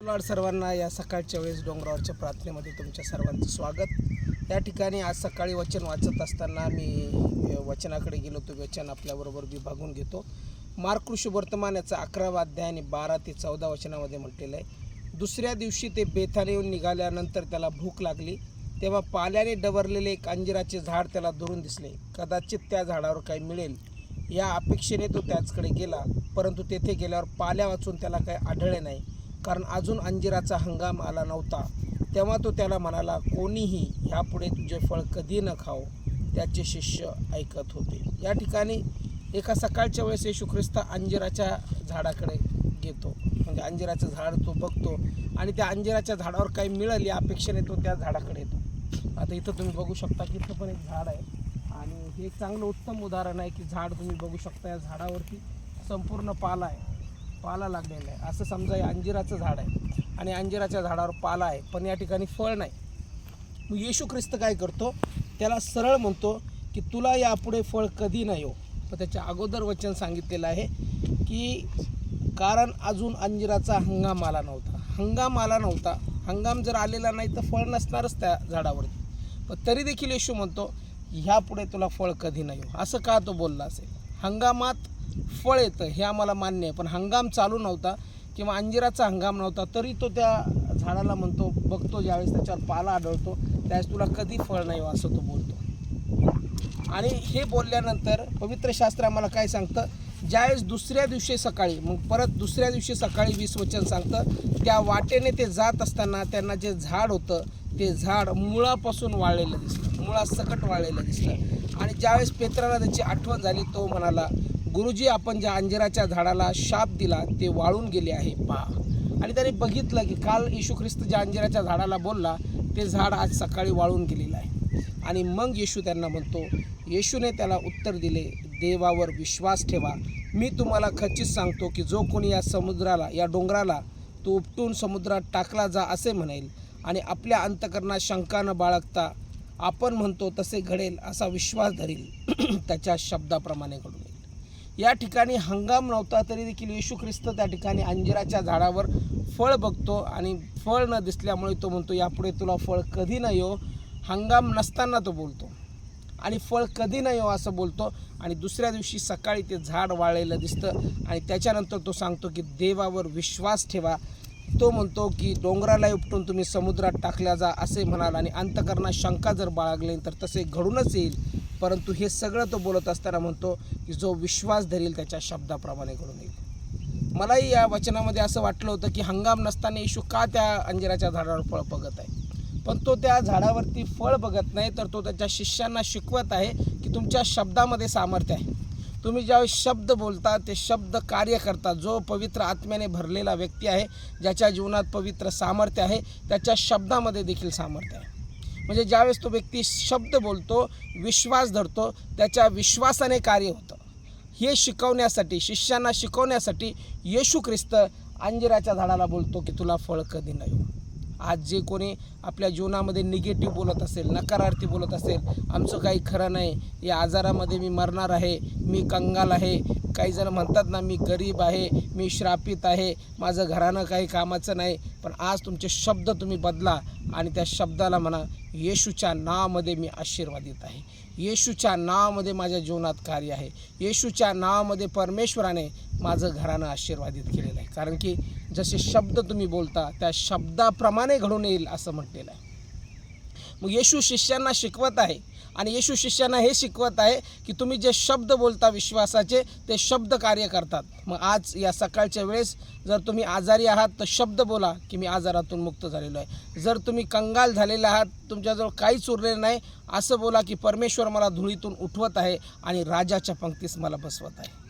सर्वांना या सकाळच्या वेळेस डोंगरावरच्या प्रार्थनेमध्ये तुमच्या सर्वांचं स्वागत. या ठिकाणी आज सकाळी वचन वाचत असताना मी वचनाकडे गेलो तो वचन आपल्याबरोबर विभागून घेतो. मार्कृष वर्तमान याचा अकरावा अध्याय आणि बारा ते चौदा वचनामध्ये म्हटलेलं आहे. दुसऱ्या दिवशी ते बेथाने येऊन निघाल्यानंतर त्याला भूक लागली. तेव्हा पाल्याने डवरलेले एक अंजिराचे झाड त्याला धरून दिसले. कदाचित त्या झाडावर काही मिळेल. या अपेक्षेने तो त्याचकडे गेला. परंतु तेथे गेल्यावर पाल्या वाचून त्याला काही आढळले नाही. कारण अजून अंजिराचा हंगाम आला नव्हता. तेव्हा तो त्याला म्हणाला कोणीही ह्यापुढे तुझे फळ कधी न खाओ त्याचे शिष्य ऐकत होते. या ठिकाणी एका सकाळच्या वेळेस येशू ख्रिस्त अंजिराच्या झाडाकडे घेतो म्हणजे अंजिराचं झाड तो बघतो आणि त्या अंजिराच्या झाडावर काही मिळेल या अपेक्षेने तो त्या झाडाकडे येतो. आता इथं तुम्ही बघू शकता की इथं पण एक झाड आहे. आणि हे एक चांगलं उत्तम उदाहरण आहे की झाड तुम्ही बघू शकता या झाडावरती संपूर्ण पाला आहे. पाला लागलेला आहे. असं समजा हे अंजिराचं झाड आहे आणि अंजिराच्या झाडावर पाला आहे पण या ठिकाणी फळ नाही. मग येशू ख्रिस्त काय करतो? त्याला सरळ म्हणतो की तुला यापुढे फळ कधी नाही हो. पण त्याच्या अगोदर वचन सांगितलेलं आहे की कारण अजून अंजिराचा हंगाम आला नव्हता. हंगाम आला नव्हता. हंगाम जर आलेला नाही तर फळ नसणारच त्या झाडावरती. पण तरी देखील येशू म्हणतो ह्यापुढे तुला फळ कधी नाही हो. असं का तो बोलला असेल? हंगामात फळ येतं हे आम्हाला मान्य आहे. पण हंगाम चालू नव्हता किंवा अंजिराचा हंगाम नव्हता तरी तो त्या झाडाला म्हणतो बघतो ज्यावेळेस त्याच्यावर पाला आढळतो त्यावेळेस तुला कधी फळ नाही हो, असं तो बोलतो. आणि हे बोलल्यानंतर पवित्र शास्त्र आम्हाला काय सांगतं? ज्यावेळेस दुसऱ्या दिवशी सकाळी मग परत दुसऱ्या दिवशी सकाळी वीस वचन सांगतं त्या वाटेने ते जात असताना त्यांना जे झाड होतं ते झाड मुळापासून वाळलेलं दिसलं मुळासकट वाळलेलं दिसलं आणि ज्यावेळेस पेत्राला त्याची आठवण झाली तो म्हणाला गुरुजी आपण ज्या अंजिराच्या झाडाला शाप दिला ते वाळून गेले आहे. पहा. आणि त्याने बघितलं की काल येशू ख्रिस्त ज्या अंजिराच्या झाडाला बोलला ते झाड आज सकाळी वाळून गेलेलं आहे. आणि मग येशू त्यांना म्हणतो येशूने त्याला उत्तर दिले देवावर विश्वास ठेवा. मी तुम्हाला खचित सांगतो की जो कोणी या समुद्राला या डोंगराला तो उपटून समुद्रात टाकला जा असे म्हणेल आणि आपल्या अंतकरणात शंका न बाळगता आपण म्हणतो तसे घडेल असा विश्वास धरील. त्याच्या शब्दाप्रमाणे घडून. या ठिकाणी हंगाम नव्हता तरी देखील येशू ख्रिस्त त्या ठिकाणी अंजिराच्या झाडावर फळ बघतो आणि फळ न दिसल्यामुळे तो म्हणतो यापुढे तुला फळ कधी नाही येऊ हंगाम नसताना तो बोलतो. आणि फळ कधी नाही येऊ असं बोलतो. आणि दुसऱ्या दिवशी सकाळी ते झाड वाळलेलं दिसतं आणि त्याच्यानंतर तो सांगतो की देवावर विश्वास ठेवा तो म्हणतो की डोंगराला उपटून तुम्ही समुद्रात टाकल्या जा असे म्हणाल आणि अंतकरणात शंका जर बाळगली तर तसे घडूनच येईल. परंतु हे सगळं तो बोलत असताना म्हणतो की जो विश्वास धरील त्याच्या शब्दाप्रमाणे घडून येईल. मलाही या वचनामध्ये असं वाटलं होतं की हंगाम नसताना येशू का त्या अंजिराच्या झाडावर फळ बघत आहे? पण तो त्या झाडावरती फळ बघत नाही तर तो त्याच्या शिष्यांना शिकवत आहे की तुमच्या शब्दामध्ये सामर्थ्य आहे. तुम्ही ज्यावेळेस शब्द बोलता ते शब्द कार्य करता जो पवित्र आत्म्याने भरलेला व्यक्ती आहे ज्याच्या जीवनात पवित्र सामर्थ्य आहे त्याच्या शब्दामध्ये देखील सामर्थ्य आहे. म्हणजे ज्यावेळेस तो व्यक्ती शब्द बोलतो विश्वास धरतो त्याच्या विश्वासाने कार्य होतं. हे शिकवण्यासाठी शिष्यांना शिकवण्यासाठी येशू ख्रिस्त अंजिराच्या झाडाला बोलतो की तुला फळ कधी नाही. हो. आज जे कोणी आपल्या जीवनामध्ये निगेटिव्ह बोलत असेल नकारार्थी बोलत असेल आमचं काही खरं नाही. या आजारामध्ये मी मरणार आहे मी कंगाल आहे. काही जण म्हणतात ना मी गरीब आहे मी श्रापित आहे माझं घरानं काही कामाचं नाही पण आज तुमचे शब्द तुम्ही बदला. आणि त्या शब्दाला म्हणा येशूच्या नावामध्ये मी आशीर्वादित आहे. येशूच्या नावामध्ये माझ्या जीवनात कार्य आहे. येशूच्या नावामध्ये परमेश्वराने माझं घरानं आशीर्वादित केलेलं आहे. कारण की जसे शब्द तुम्ही बोलता त्या शब्दाप्रमाणे घडून येईल असं म्हटलेलं आहे. मग येशू शिष्यांना शिकवत आहे आणि येशू शिष्यांना हे शिकवत आहे की तुम्ही जे शब्द बोलता विश्वासाचे ते शब्द कार्य करतात. मग आज या सकाळच्या वेळेस जर तुम्ही आजारी आहात तर शब्द बोला की मी आजारातून मुक्त झालेलो आहे. जर तुम्ही कंगाल झालेले आहात तुमच्याजवळ काहीच उरलेलं नाही असं बोला की परमेश्वर मला धुळीतून उठवत आहे आणि राजाच्या पंक्तीस मला बसवत आहे.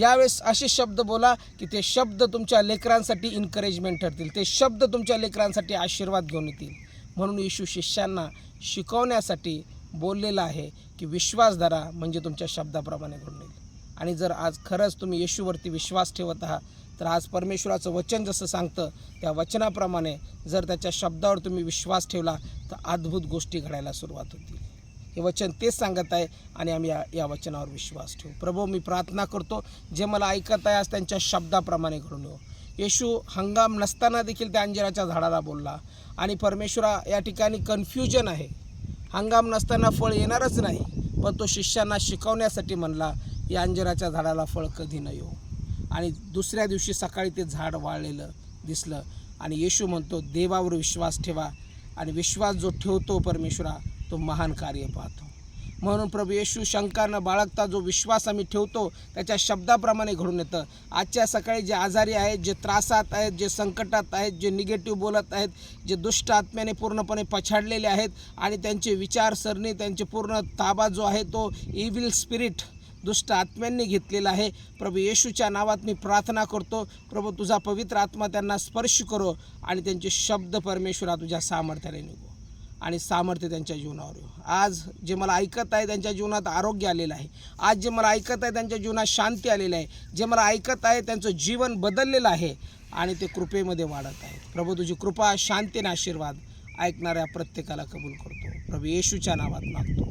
यावेळेस असे शब्द बोला की ते शब्द तुमच्या लेकरांसाठी इन्करेजमेंट ठरतील. ते शब्द तुमच्या लेकरांसाठी आशीर्वाद घेऊन येतील. म्हणून येशू शिष्यांना शिकवण्यासाठी बोललेलं आहे की विश्वास धरा म्हणजे तुमच्या शब्दाप्रमाणे घडून येईल. आणि जर आज खरंच तुम्ही येशूवरती विश्वास ठेवत आहात तर आज परमेश्वराचं वचन जसं सांगतं त्या वचनाप्रमाणे जर त्याच्या शब्दावर तुम्ही विश्वास ठेवला तर अद्भुत गोष्टी घडायला सुरुवात होतील. हे वचन तेच सांगत आहे आणि आम्ही या या वचनावर विश्वास ठेवू. प्रभू मी प्रार्थना करतो जे मला ऐकत आहे आज त्यांच्या शब्दाप्रमाणे घडून येऊ. येशू हंगाम नसताना देखील त्या अंजिराच्या झाडाला बोलला. आणि परमेश्वरा या ठिकाणी कन्फ्युजन आहे. हंगाम नसताना फळ येणारच नाही पण तो शिष्यांना शिकवण्यासाठी म्हणला या अंजिराच्या झाडाला फळ कधी न येऊ हो. आणि दुसऱ्या दिवशी सकाळी ते झाड वाळलेलं दिसलं आणि येशू म्हणतो देवावर विश्वास ठेवा आणि विश्वास जो ठेवतो परमेश्वरा तो महान कार्य पाहतो. म्हणून प्रभू येशू शंका न बाळगता जो विश्वास आम्ही ठेवतो त्याच्या शब्दाप्रमाणे घडून येतं. आजच्या सकाळी जे आजारी आहेत जे त्रासात आहेत जे संकटात आहेत जे निगेटिव्ह बोलत आहेत जे दुष्ट आत्म्याने पूर्णपणे पछाडलेले आहेत आणि त्यांचे विचारसरणी त्यांचे पूर्ण ताबा जो आहे तो इव्हिल स्पिरिट दुष्ट आत्म्यांनी घेतलेला आहे. प्रभू येशूच्या नावात मी प्रार्थना करतो. प्रभू तुझा पवित्र आत्मा त्यांना स्पर्श करो आणि त्यांचे शब्द परमेश्वरा तुझ्या सामर्थ्याने निघो. आणि सामर्थ्य त्यांच्या जीवनावर आज जे मला ऐकत आहे त्यांच्या जीवनात आरोग्य आलेलं आहे. आज जे मला ऐकत आहे त्यांच्या जीवनात शांती आलेली आहे. जे मला ऐकत आहे त्यांचं जीवन बदललेलं आहे आणि ते कृपेमध्ये वाढत आहे प्रभू तुझी कृपा शांती आणि आशीर्वाद ऐकणाऱ्या प्रत्येकाला कबूल करतो. प्रभू येशूच्या नावात मागतो.